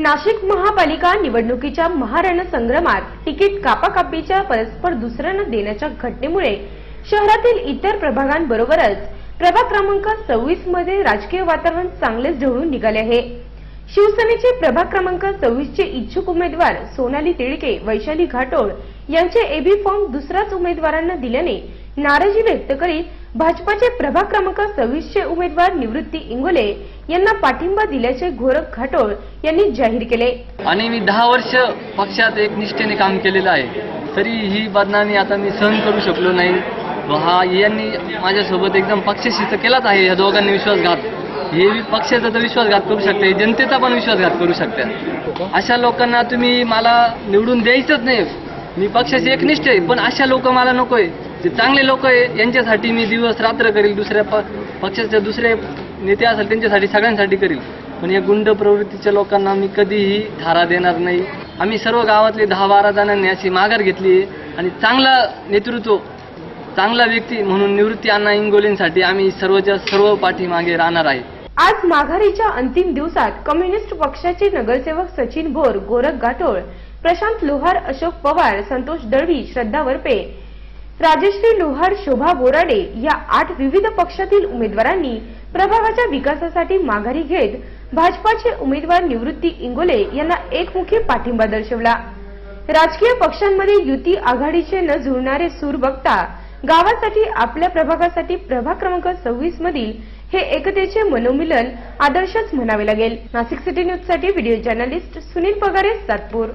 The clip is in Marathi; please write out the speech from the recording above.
नाशिक महापालिका निवडणुकीच्या महारणसंग्रामात तिकीट कापाकापीच्या परस्पर दुसऱ्यांना देण्याच्या घटनेमुळे शहरातील इतर प्रभागांबरोबरच प्रभाग क्रमांक सव्वीसमध्ये राजकीय वातावरण चांगलेच ढवळून निघाले आहे. शिवसेनेचे प्रभाग क्रमांक सव्वीस चे इच्छुक उमेदवार सोनाली तिळके वैशाली घाटोळ यांचे एबी फॉर्म दुसऱ्याच उमेदवारांना दिल्याने नाराजी व्यक्त करीत भाजपाचे प्रभाग क्रमांक सव्वीसचे उमेदवार निवृत्ती इंगोले यांना पाठिंबा दिल्याचे गोरख घाटोळ यांनी जाहीर केले. आणि मी दहा वर्ष पक्षात एक निष्ठेने काम केलेलं आहे. तरी ही बदनामी आता मी सहन करू शकलो नाही. हा यांनी माझ्यासोबत एकदम पक्षाशी केलाच आहे. या दोघांनी विश्वासघात. हे पक्षाचा तर विश्वासघात करू शकते. जनतेचा पण विश्वासघात करू शकते. अशा लोकांना तुम्ही मला निवडून द्यायचंच नाही. मी पक्षाचे एकनिष्ठ आहे पण अशा लोक मला नकोय. जे चांगले लोक आहे यांच्यासाठी मी दिवस रात्र करील दुसऱ्या प पक्षाच्या दुसरे नेते असेल त्यांच्यासाठी सगळ्यांसाठी करील. पण या गुंड प्रवृत्तीच्या लोकांना मी कधीही धारा देणार नाही. आम्ही सर्व गावातले दहा बारा जणांनी अशी माघार घेतली आणि चांगला नेतृत्व चांगला व्यक्ती म्हणून निवृत्ती अण्णा इंगोलेंसाठी आम्ही सर्वच्या सर्व पाठीमागे राहणार आहे. आज माघारीच्या अंतिम दिवसात कम्युनिस्ट पक्षाचे नगरसेवक सचिन भोर गोरख गाठोळ प्रशांत लोहार अशोक पवार संतोष दळवी श्रद्धा वरपे राजश्री लोहार शोभा बोराडे या आठ विविध पक्षातील उमेदवारांनी प्रभागाच्या विकासासाठी माघारी घेत भाजपाचे उमेदवार निवृत्ती इंगोले यांना एकमुखी पाठिंबा दर्शवला. राजकीय पक्षांमध्ये युती आघाडीचे न जुळणारे सूर बघता गावासाठी आपल्या प्रभागासाठी प्रभाग क्रमांक सव्वीस मधील हे एकतेचे मनोमिलन आदर्शच म्हणावे लागेल. नाशिक सिटी न्यूजसाठी व्हिडिओ जर्नलिस्ट सुनील पगारे सातपूर.